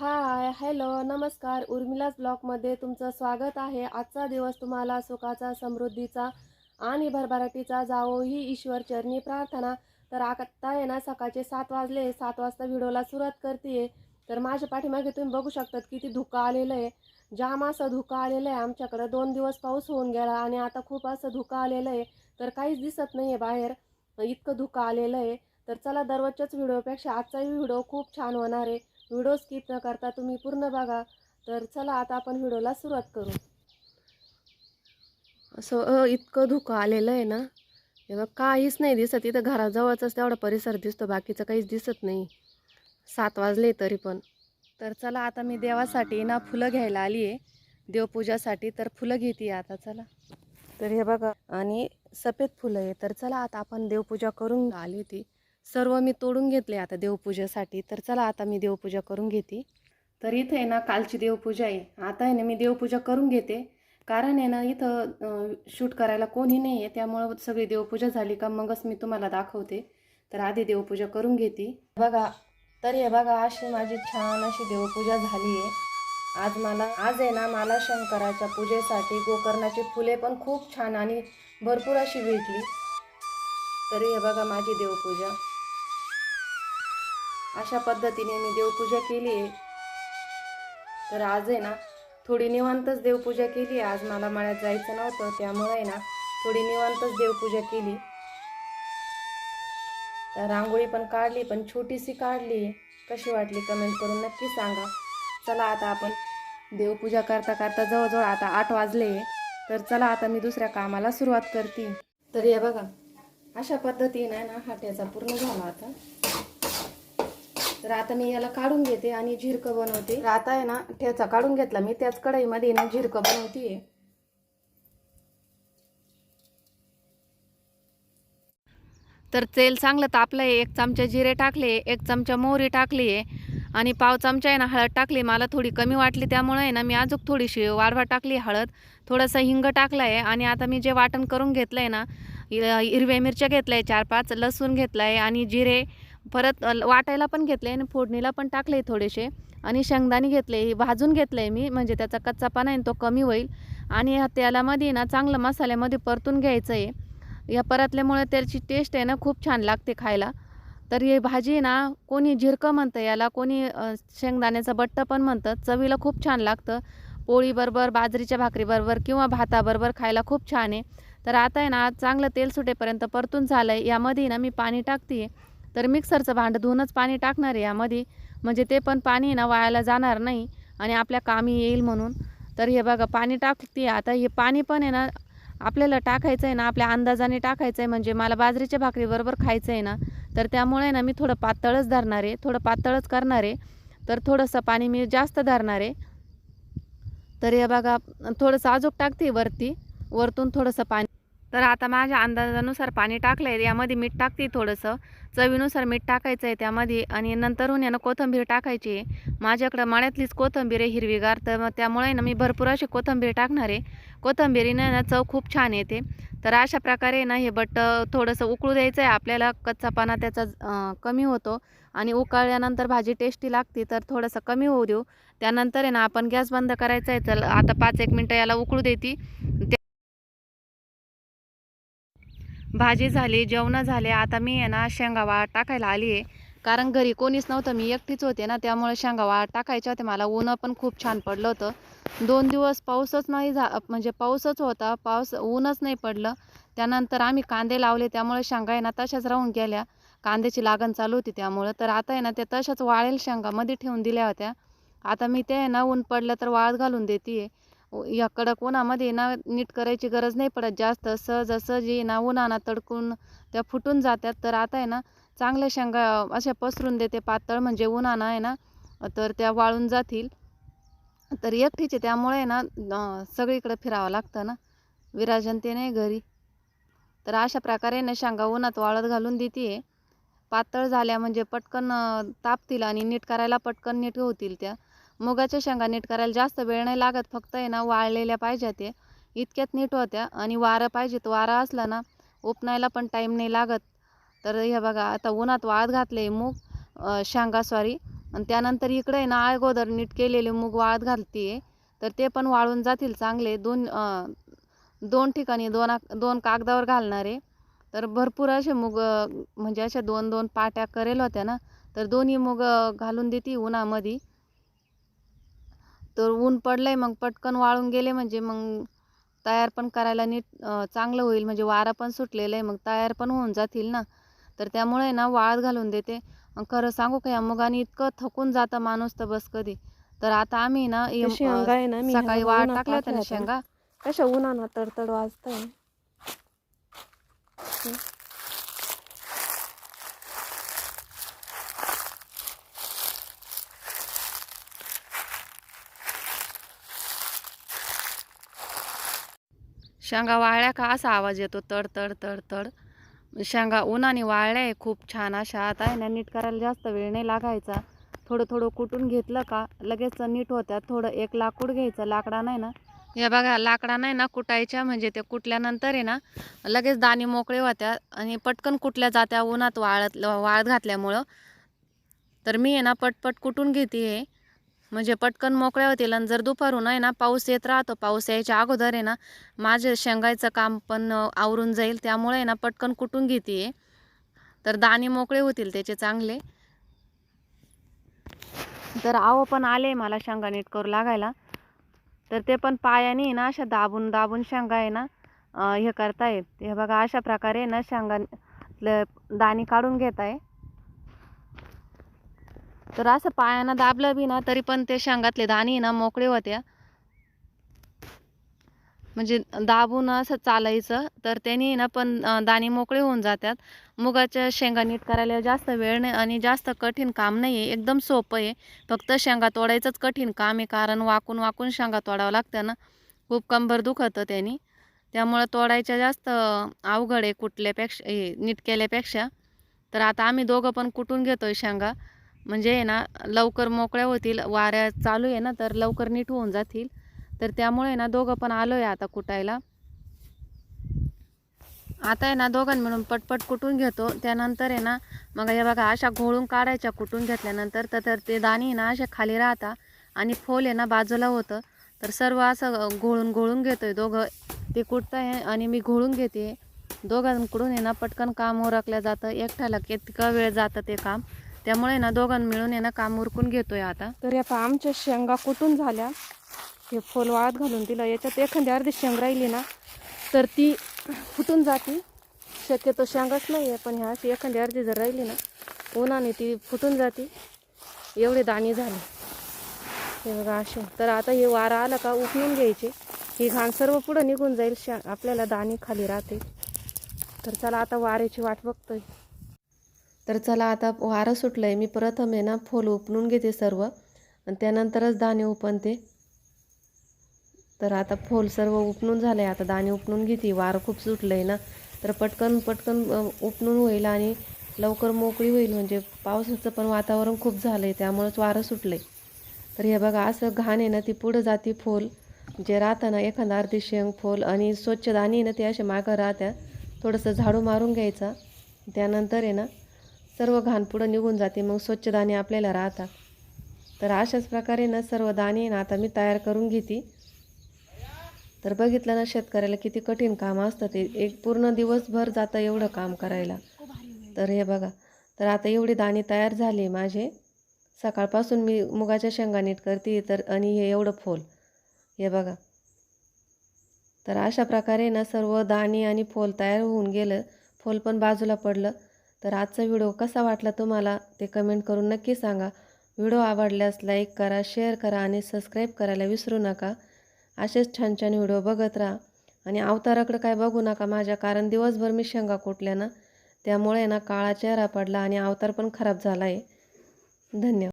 Hi hello नमस्कार. उर्मिलास ब्लॉगमध्ये तुमचं स्वागत आहे. आजचा दिवस तुम्हाला सुखाचा समृद्धीचा आणि भरभराटीचा जावो ही ईश्वर चरणी प्रार्थना. तर आता आहे ना सकाळचे सात वाजले. सात वाजता व्हिडिओला सुरुवात करते तर माझ्या पाठीमागे तुम्ही बघू शकतात किती धुकं आलेलं आहे. जाम असं धुकं आलेलं आहे. आमच्याकडं दोन दिवस पाऊस होऊन गेला आणि आता खूप असं धुकं आलेलं आहे. तर काहीच दिसत नाही आहे बाहेर. इतकं धुकं आलेलं आहे. तर चला दररोजच्याच व्हिडिओपेक्षा आजचाही व्हिडिओ खूप छान होणार आहे. व्हिडिओ स्किप न करता तुम्ही पूर्ण बघा. तर चला आता आपण व्हिडिओला सुरुवात करू. असं इतकं धुकं आलेलं आहे ना. हे काहीच नाही दिसत. इथं घराजवळचाच तेवढा परिसर दिसतो. बाकीचं काहीच दिसत नाही. सात वाजले तरी पण. तर चला आता मी देवासाठी ना फुलं घ्यायला आली आहे. देवपूजासाठी तर फुलं घेते आता चला. तर हे बघा आणि सफेद फुलं आहे. तर चला आता आपण देवपूजा करून आली ती. सर्व मी तोडून घेतले आता देवपूजेसाठी. तर चला आता मी देवपूजा करून घेते. तर इथं आहे ना कालची देवपूजा आहे. आता आहे ना मी देवपूजा करून घेते. कारण आहे ना इथं शूट करायला कोणी नाही आहे त्यामुळं सगळी देवपूजा झाली का मगच मी तुम्हाला दाखवते. तर आधी देवपूजा करून घेते. बघा तर हे बघा अशी माझी छान अशी देवपूजा झाली आहे आज मला आज आहे ना मला शंकराच्या पूजेसाठी गोकर्णाची फुले पण खूप छान आणि भरपूर अशी भेटली. तरी हे बघा माझी देवपूजा. अशा पद्धतीने मी देवपूजा केली आहे. तर आज आहे ना थोडी निवांतच देवपूजा केली आज मला मळ्यात जायचं नव्हतं त्यामुळे आहे ना थोडी निवांतच देवपूजा केली. तर रांगोळी पण काढली पण छोटीशी काढली. कशी वाटली कमेंट करून नक्की सांगा. चला आता आपण देवपूजा करता करता जवळजवळ आता आठ वाजले तर चला आता मी दुसऱ्या कामाला सुरुवात करते. तर हे बघा अशा पद्धतीने ना हट्याचा पूर्ण झाला आता. तर आता मी याला काढून घेते आणि झिरकं बनवते. तर आता आहे ना ठेचा काढून घेतला. मी त्याच कढईमध्ये ना झिरकं बनवते. तर तेल चांगलं तापलं आहे एक चमचा जिरे टाकले एक चमचा मोहरी टाकली आहे आणि पाव चमचा आहे ना हळद टाकली. मला थोडी कमी वाटली त्यामुळे आहे ना मी अजून थोडीशी वाढवा टाकली हळद. थोडंसं हिंग टाकलं आहे आणि आता मी जे वाटण करून घेतलं आहे ना हिरव्या मिरच्या घेतल्या आहे चार पाच लसूण घेतलं आहे आणि जिरे परत वाटायला पण घेतले आणि फोडणीला पण टाकले थोडेसे. आणि शेंगदाणे घेतले हे भाजून घेतले मी म्हणजे त्याचा कच्चापणा आहे ना तो कमी होईल. आणि ह्या तेलामध्ये ना चांगलं मसाल्यामध्ये परतून घ्यायचं आहे या परतल्यामुळे त्याची टेस्ट आहे ना खूप छान लागते खायला. तर हे भाजी ना कोणी झिरकं म्हणतं याला कोणी शेंगदाण्याचं बट्ट पण म्हणतं. चवीला खूप छान लागतं. पोळीबरोबर बाजरीच्या भाकरीबरोबर किंवा भाताबरोबर खायला खूप छान आहे. तर आता आहे ना चांगलं तेल सुटेपर्यंत परतून झालं आहे यामध्ये ना मी पाणी टाकते. तर मिक्सरचं भांडं धुवूनच पाणी टाकणार आहे यामध्ये. म्हणजे ते पण पाणी ना वायाला जाणार नाही आणि आपल्या कामी येईल म्हणून. तर हे बघा पाणी टाकते. आता हे पाणी पण आहे ना आपल्याला टाकायचं आहे ना आपल्या अंदाजाने टाकायचं आहे. म्हणजे मला बाजरीच्या भाकरीबरोबर खायचं आहे ना तर त्यामुळे ना मी थोडं पातळच धरणार आहे. थोडं पातळच करणार आहे. तर थोडंसं पाणी मी जास्त धरणार आहे. तर हे बघा थोडंसं आजूक टाकते वरती. वरतून थोडंसं पाणी. तर आता माझ्या अंदाजानुसार पाणी टाकलं आहे यामध्ये मीठ टाकते थोडंसं. चवीनुसार मीठ टाकायचं आहे त्यामध्ये आणि नंतरहून यानं कोथिंबीर टाकायची. आहे माझ्याकडं मळ्यातलीच कोथिंबीर आहे हिरवीगार. तर त्यामुळे ना मी भरपूर अशी कोथिंबीर टाकणार आहे. कोथंबीरीनं ना चव खूप छान येते. तर अशा प्रकारे ना हे बट्ट थोडंसं उकळू द्यायचं आहे आपल्याला कच्चापाना त्याचा कमी होतो. आणि उकळल्यानंतर भाजी टेस्टी लागते तर थोडंसं कमी होऊ देऊ. त्यानंतर आहे ना आपण गॅस बंद करायचा आहे चल आता पाच एक मिनटं याला उकळू देते. भाजी झाली जेवणं झाले. आता मी आहे ना शेंगावा टाकायला आली आहे. कारण घरी कोणीच नव्हतं मी एकटीच होते ना. त्यामुळे शेंगावा टाकायच्या होते मला ऊन पण खूप छान पडलं होतं. दोन दिवस पाऊसच नाही झा म्हणजे पाऊसच होता. पाऊस ऊनच नाही पडलं. त्यानंतर आम्ही कांदे लावले. त्यामुळे शेंगा आहे ना तशाच राहून गेल्या. कांद्याची लागण चालू होती त्यामुळं. तर आता आहे ना ते तशाच वाळेल शेंगामध्ये ठेवून दिल्या होत्या. आता मी ते आहे ना ऊन पडलं तर वाळत घालून देते या कडक उन्हामध्ये ना नीट करायची गरज नाही पडत. जास्त सहजासहजी ना उन्हाना तडकून त्या फुटून जातात. तर आता आहे ना चांगल्या शेंगा अशा पसरून देते. पातळ म्हणजे उन्हाना आहे ना तर त्या वाळून जातील. तर एकटीचे त्यामुळे आहे ना सगळीकडं सगळीकडे फिरावं लागतं ना. विराजन ते नाही घरी. तर अशा प्रकारे ना शेंगा उन्हात वाळत घालून देते. पातळ झाल्या म्हणजे पटकन तापतील आणि नीट करायला पटकन नीट होतील त्या. मुगाच्या शेंगा नीट करायला जास्त वेळ नाही लागत फक्त आहे ना वाळलेल्या पाहिजे ते. इतक्यात नीट होत्या आणि वारं पाहिजे तर वारा असला ना उपणायला पण टाईम नाही लागत. तर हे बघा आता उन्हात वाळत घातले मूग शेंगा सॉरी आणि त्यानंतर इकडे आहे ना अगोदर नीट केलेले मूग वाळत घालते तर ते पण वाळून जातील चांगले. दोन दोन ठिकाणी दोन आक- दोन कागदावर घालणार आहे. तर भरपूर असे मूग म्हणजे अशा दोन दोन पाट्या करेल होत्या ना. तर दोन्ही मूग घालून देते उन्हामध्ये. तर ऊन पडलंय मग पटकन वाळून गेले म्हणजे मग तयार पण करायला नीट चांगलं होईल. म्हणजे वारा पण सुटलेलं आहे मग तयार पण होऊन जातील ना. तर त्यामुळे ना वाळत घालून देते. खरं सांगू का या मुगाने इतकं थकून जातं माणूस तर बस कधी. तर आता आम्ही ना सकाळी वाळ टाकल्या होत्या ना शेंगा. कशा उन्हानं तडतड वाजतंय. शेंगा वाळल्या का? असा आवाज येतो तड तड तड तड. शेंगा उन्हाने वाळल्या आहे खूप छान अशा. आता आहे ना नीट करायला जास्त वेळ नाही लागायचा. थोडं थोडं कुटून घेतलं का लगेच नीट होत्यात. थोडं एक लाकूड घ्यायचं लाकडा नाही ना. या बघा लाकडा नाही ना कुटायच्या म्हणजे ते कुटल्यानंतर आहे ना लगेच दाणे मोकळे होत्या आणि पटकन कुटल्या जात्या उन्हात वाळत वाळत घातल्यामुळं. तर मी आहे ना पटपट कुटून घेते हे. म्हणजे पटकन मोकळ्या होतील आणि जर दुपारून आहे ना पाऊस येत राहतो पाऊस यायच्या अगोदर आहे ना माझं शेंगायचं काम पण आवरून जाईल. त्यामुळे आहे ना पटकन कुटून घेते. तर दाणे मोकळे होतील त्याचे चांगले. तर आहो पण आले मला शेंगा नीट करू लागायला. तर ते पण पायाने आहे ना अशा दाबून दाबून शेंगा आहे ना हे करताय हे बघा अशा प्रकारे आहे ना शेंगा ल- दाणे काढून घेत आहे तर असं पायानं दाबलं बी ना तरी पण ते शेंगातले दाणे ना मोकळे होत्या म्हणजे दाबून असं चालायचं तर त्याने ना पण दाणे मोकळे होऊन जातात. मुगाच्या शेंगा नीट करायला जास्त वेळ नाही आणि जास्त कठीण काम नाही आहे एकदम सोपं आहे. फक्त शेंगा तोडायचंच कठीण काम आहे कारण वाकून वाकून शेंगा तोडावं लागतं ना. खूप कंबर दुखतं त्याने. त्यामुळं तोडायच्या जास्त अवघड आहे कुटल्यापेक्षा हे नीट केल्यापेक्षा. तर आता आम्ही दोघं पण कुटून घेतोय शेंगा? म्हणजे आहे ना लवकर मोकळ्या होतील वाऱ्या चालू आहे ना तर लवकर नीट होऊन जातील. तर त्यामुळे ना दोघं पण आलो आहे आता कुटायला. आता आहे ना दोघां मिळून पटपट कुटून घेतो. त्यानंतर आहे ना मग हे बघा अशा घोळून काढायच्या कुटून घेतल्यानंतर तर तर ते दाणे आहे ना असे खाली राहता आणि फोल आहे ना बाजूला होतं. तर सर्व असं घोळून घोळून घेतो आहे दोघं. ते कुटत आहे आणि मी घोळून घेते. दोघांकडून आहे ना पटकन काम ओरकलं जातं. एकट्याला कितका वेळ जातं ते काम. त्यामुळे ना दोघां मिळून यांना काम उरकून घेतोय आता. तर आता आमच्या शेंगा कुटून झाल्या? हे फोल वाळत घालून दिलं. याच्यात एखादी अर्धी शेंग राहिली ना तर ती फुटून जाते. शक्यतो शेंगाच नाही आहे पण ह्या अशी एखादी अर्धी जर राहिली ना उन्हाने ती फुटून जाते. एवढे दाणे झाले. हे बघा असे तर आता हे वारा आला का उकळून घ्यायचे. ही घाण सर्व पुढं निघून जाईल. शा आपल्याला दाणे खाली राहते. तर चला आता वाऱ्याची वाट बघतोय. तर चला आता वारं सुटलं आहे मी प्रथम आहे ना फोल उपणून घेते सर्व. आणि त्यानंतरच दाणे उपणते. तर आता फोल सर्व उपणून झालं आहे आता दाणे उपणून घेते. वारं खूप सुटलं आहे ना. तर पटकन पटकन उपणून होईल आणि लवकर मोकळी होईल. म्हणजे पावसाचं पण वातावरण खूप झालं आहे त्यामुळंच वारं सुटलं आहे तर हे बघा असं घाण आहे ना ती पुढं जाते फोल. जे राहतं ना एखादा अर्धी शेंग फोल आणि स्वच्छ दाणे आहे ना ते असे मागं राहत्या. थोडंसं झाडू मारून घ्यायचा. त्यानंतर आहे ना सर्व घाण पुढं निघून जाते मग स्वच्छ दाणे आपल्याला राहतात. तर अशाच प्रकारे ना सर्व दाणे ना आता मी तयार करून घेते. तर बघितलं ना शेतकऱ्याला किती कठीण काम असतं ते. एक पूर्ण दिवसभर जातं एवढं काम करायला. तर हे बघा तर आता एवढे दाणे तयार झाले माझे. सकाळपासून मी मुगाच्या शेंगा नीट करते तर आणि हे एवढं फोल. हे बघा. तर अशा प्रकारे ना सर्व दाणे आणि फोल तयार होऊन गेलं. फोल पण बाजूला पडलं. तर आजचा व्हिडिओ कसा वाटला तुम्हाला ते कमेंट करून नक्की सांगा. व्हिडिओ आवडल्यास लाईक करा शेअर करा आणि सबस्क्राईब करायला विसरू नका. असेच छान छान व्हिडिओ बघत राहा. आणि अवताराकडं काय बघू नका माझ्या कारण दिवसभर मी शेंगा कुटल्या ना त्यामुळे ना काळा चेहरा पडला आणि अवतार पण खराब झाला आहे धन्यवाद.